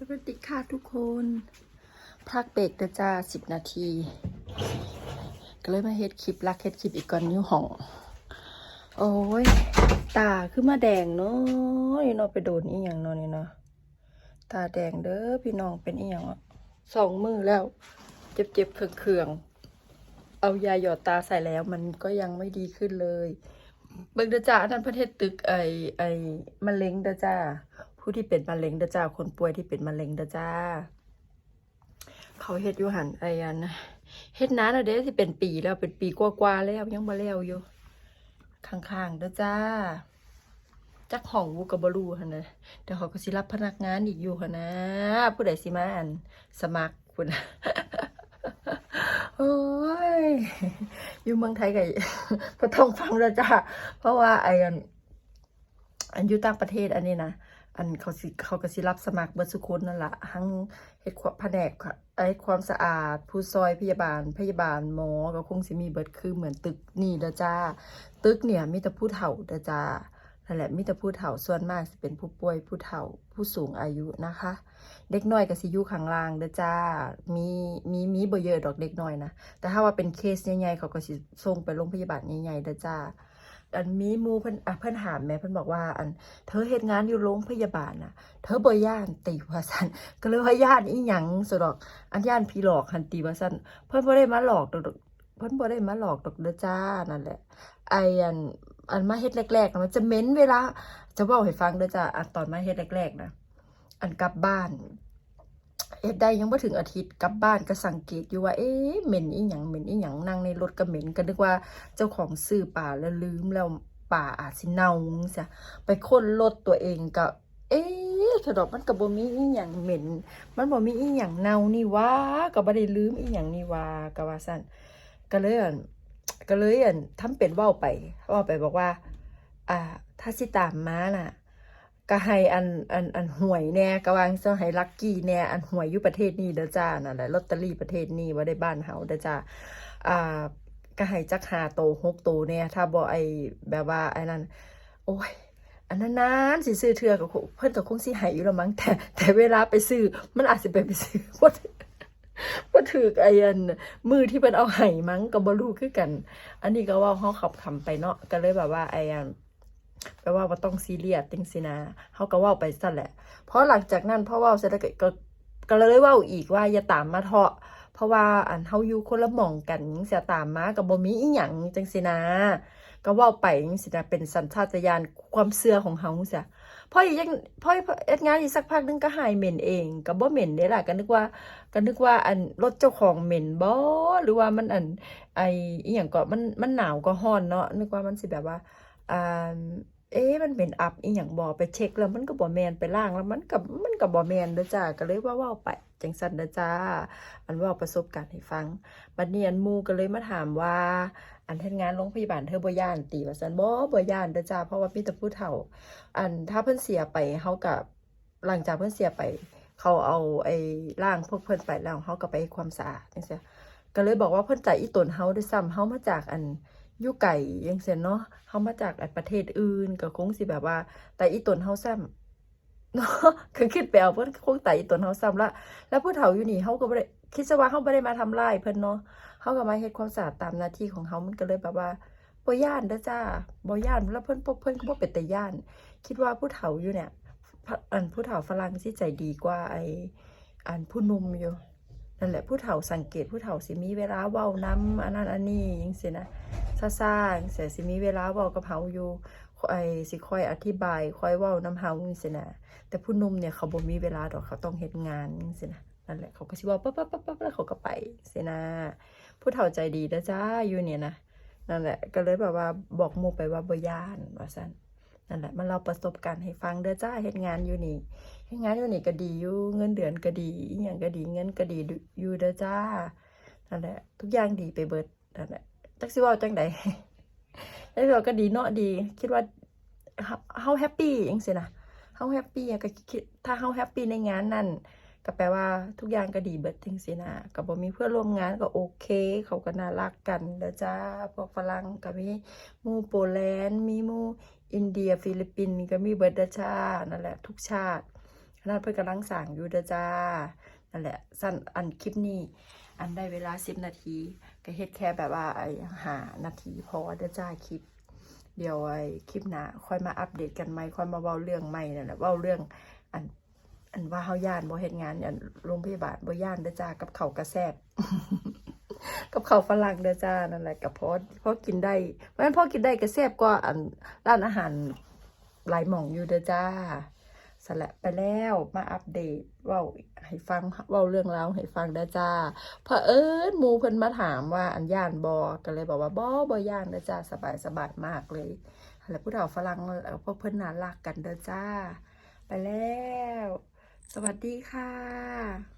สวัสดีค่ะทุกคนพักเบรกเดจ้าสิบนาที ก็เลยมาเฮ็ดคลิปรักเฮ็ดคลิปอีกก่อนนิ้วห้อง โอ้ย ตาคือมาแดงเนาะนี่เนาะไปโดนอีหยังเนาะนี่เนาะตาแดงเด้อพี่น้องเป็นอีหยังอะสองมือแล้ว เจ็บเจ็บๆเคืองๆเอายาหยอดตาใส่แล้วมันก็ยังไม่ดีขึ้นเลย เบิ่งเด้อจ้าอันนั้นประเทศตึกไอไอมะเร็งเด้อจ้า ผู้ที่เป็นมะเร็งเด้อจ้า คนป่วยที่เป็นมะเร็งเด้อจ้า เขาเฮ็ดอยู่หันไออันนะเฮ็ดนานแล้วเด้ที่เป็นปีแล้วเป็นปีกว่าๆแล้วยังบ่แล้วอยู่ข้างๆเด้อจ้าจักห้องวูกับบรูหั่นะเดี๋ยวเขาก็สิรับพนักงานอีกอยู่หั่นะ ผู้ใดสิมาอันสมัครพุ่นนะโอ้ย อยู่เมืองไทยก็บ่ต้องฟังแล้วจ้า เพราะว่าไอ้อัน อันอยู่ต่างประเทศอันนี้นะ อันเขาสิเขาก็สิรับสมัครเบิดสุคนนั่นแหละทั้งเฮ็ดความแผนกไอ้ความสะอาด ผู้ซอยพยาบาล พยาบาลหมอก็คงสิมีเบิดคือเหมือนตึกนี่เด้อจ้า ตึกเนี่ยมีแต่ผู้เฒ่าเด้อจ้านั่นแหละมีแต่ผู้เฒ่าส่วนมากสิเป็นผู้ป่วยผู้เฒ่าผู้สูงอายุนะคะ เด็กน้อยก็สิอยู่ข้างล่างเด้อจ้ามีมีมีบ่เยอะดอกเด็กน้อยนะแต่ถ้าว่าเป็นเคสใหญ่ๆเขาก็สิส่งไปโรงพยาบาลใหญ่ๆเด้อจ้า อันมีมูเพิ่นอะเพิ่นถามแม่เพิ่นบอกว่า อัน เธอเฮ็ดงานอยู่โรงพยาบาลน่ะ เธอบ่ย่านติว่าซั่นก็เลยว่าย่านอีหยังซะดอกอันย่านผีหลอกหันติว่าซั่นเพิ่นบ่ได้มาหลอกดอกเพิ่นบ่ได้มาหลอกดอกเด้อจ้านั่นแหละ ไออันอันมาเฮ็ดแรกๆมันจะเม็นเวลา จะเว้าให้ฟังเด้อจ้าอันตอนมาเฮ็ดแรกๆนะอันกลับบ้าน เฮ็ดได้ยังบ่ถึงอาทิตย์กลับบ้านก็สังเกตอยู่ว่าเอ๊ะเหม็นอีหยังเหม็นอีหยังนั่งในรถก็เหม็นก็นึกว่าเจ้าของซื้อป่าแล้วลืมแล้วป่าอาจสิเน่าจังซี่ไปค้นรถตัวเองก็ เอ๊ะสะดอกมันก็บ่มีอีหยังเหม็น มันบ่มีอีหยังเน่านี่ว่าก็บ่ได้ลืมอีหยังนี่ว่าก็ว่าซั่นก็เลยอั่นก็เลยอั่นทำเป็นว้าไปว้าไปบอกว่า อ่า ถ้าสิตามมาน่ะ ก็ให้อันอันอันหวยแน่ก็วาจั่งซะให้ลัคกี้แน่อันหวยอยู่ประเทศนี้เด้อจ้านั่นแหละลอตเตอรี่ประเทศนี้บ่ได้บ้านเฮาเด้อจ้าอ่าก็ให้จักหาโตหกโตแหน่ถ้าบ่ไอแบบว่าไอ้นั่นโอ้ยอันนั้นนานสิซื้อเทื่อก็เพิ่นก็คงสิให้อยู่แล้วมั้งแต่แต่เวลาไปซื้อมันอาจสิไปไปซื้อบ่ถึกบ่ถึกไอ้อันมือที่เพิ่นเอาให้มั้งก็บ่รู้คือกัน อันนี้ก็ว้าเฮาขับขำไปเนาะก็เลยแบบว่าไอ้อัน แปลว่าบ่ต้องซีเรียสจังซี่นะเขาก็ว้าไปซั่นแหละ เพราะหลังจากนั้นพ่อว้าเสร็จแล้วก็ก็เลยว้าอีกว่าอย่าตามมาเถาะ เพราะว่าอันเฮาอยู่คนละหม่องกันจังซี่ตามมาก็บ่มีอีหยังจังซี่นะ ก็ว้าไปจังซี่นะเป็นสัญชาตญาณความเชื่อของเฮาจังซี่พออีกยังพอเอ็ดงานอีกสักพักนึงก็หายเหม็นเองก็บ่เหม็นเด้ล่ะก็นึกว่าก็นึกว่าอันรถเจ้าของเหม็นบ่หรือว่ามันอันไออีหยังก็มันมันหนาวก็ร้อนเนาะนึกว่ามันสิแบบว่าอ่า เอ๊ะมันเป็นอับอีหยังบ่ไปเช็คแล้วมันก็บ่แมนไปล้างแล้วมันก็มันก็บ่แมนเด้อจ้าก็เลยว่าว้าไปจังซั่นเด้อจ้า อันว้าประสบการณ์ให้ฟังบัดนี้อันมูก็เลยมาถามว่า อันเฮ็ดงานโรงพยาบาลเธอบ่ย้านติว่าซั่นบ่บ่ย้านเด้อจ้าเพราะว่ามีแต่ผู้เฒ่า อันถ้าเพิ่นเสียไปเฮาก็หลังจากเพิ่นเสียไป เขาเอาไอ้ร่างพวกเพิ่นไปแล้วเฮาก็ไปความสะอาดจังซี่ก็เลยบอกว่าเพิ่นใจอีตนเฮาด้วยซ้ำเฮามาจากอัน ยู่ไก่ยังเสียเนาะเฮามาจากประเทศอื่นก็คงสิแบบว่า แต่อีตนเฮาซ้ำเนาะคือคิดไปเอาเพิ่อนคงแต่อีตนเฮาซ้ำละแล้วผู้เฒ่าอยู่นี่เฮาก็บ่ได้คิดซะว่าเฮาบ่ได้มาทำร้ายเพิ่อนเนาะเฮาก็มาเฮ็ดความสะอาดตามหน้าที่ของเฮามันก็เลยแบบว่าบ่ย้านเด้อจ้าบ่ย้านแล้วเพิ่อนพวกเพิ่อนก็บ่เป็นตาย้าน คิดว่าผู้เฒ่าอยู่เนี่ยอันผู้เฒ่าฝรั่งสิใจดีกว่าไอ้อันผู้หนุ่มอยู่นั่นแหละผู้เฒ่าสังเกตผู้เฒ่าสิมีเวลาเว้านำอันนั้นอันนี้จังซี่นะ ซาๆจังซี้สิมีเวลาเว้ากับเฮาอยู่ไอ้สิคอยอธิบายคอยเว้านำเฮาจังซี่นะแต่ผู้นุ่มเนี่ยเขาบ่มีเวลาดอกเขาต้องเฮ็ดงานจังซี่นะนั่นแหละเขาก็สิว้าปั๊บๆๆๆแล้วเขาก็ไปจังซี่นะผู้เฒ่าใจดีเด้อจ้าอยู่เนี่ยนะนั่นแหละ ก็เลยแบบว่าบอกมูไปว่าบยานว่าซั่นนั่นแหละมันเล่าประสบการณ์ให้ฟังเด้อจ้าเฮ็ดงานอยู่นี่เฮ็ดงานอยู่นี่ก็ดีอยู่เงินเดือนก็ดีอหยังก็ดีเงินก็ดีอยู่เด้อจ้านั่นแหละ ทุกอย่างดีไปเบิดนั่นแหละ จักสิเว้าจังใดแล้วเราก็ดีเนาะดี คิดว่าเฮาแฮปปี้จังซี่นะเฮาแฮปปี้ก็คิดถ้าเฮาแฮปปี้ในงานนั้นก็แปลว่าทุกอย่างก็ดีเบิดจังซี่นะก็บ่มีเพื่อนร่วมงานก็โอเค เขาก็น่ารักกันเด้อจ้าพวกฝรั่งก็มีมูโปแลนด์มีมูอินเดียฟิลิปปินส์ก็มีเบิดเด้อจ้านั่นแหละทุกชาติขนาดเพื่อนกำลังสั่งอยู่เด้อจ้านั่นแหละสั้นอันคลิปนี้ อันได้เวลาสิบนาที ก็เฮ็ดแค่แบบว่าไอ้หานาทีพอเด้อจ้าคลิป เดี๋ยวไอ้คลิปหน้าค่อยมาอัปเดตกันใหม่ค่อยมาเว้าเรื่องใหม่นั่นแหละเว้าเรื่องอันอันว่าเฮาย่านบ่เฮ็ดงานอันโรงพยาบาลบ่ย่านเด้อจ้ากับเขากระแซบกับเขาวฝรั่งเด้อจ้านั่นแหละกับพอพอกินได้เพราะฉะนั้นพอกินได้ก็แซ่บกว่าอันร้านอาหารหลายหม่องอยู่เด้อจ้า สละไปแล้วมาอัปเดตว่าให้ฟังว่าเรื่องราวให้ฟังเด้จ้าเพอเอิญมูเพิ่นมาถามว่าอันย่านบอก็เลยบอกว่าบอบอย่านเดจ้าสบายสบายมากเลยแล้วผู้เฒ่าฝรั่งแล้วพวกเพิ่นน่ารักกันเด้อจ้า ไปแล้ว สวัสดีค่ะ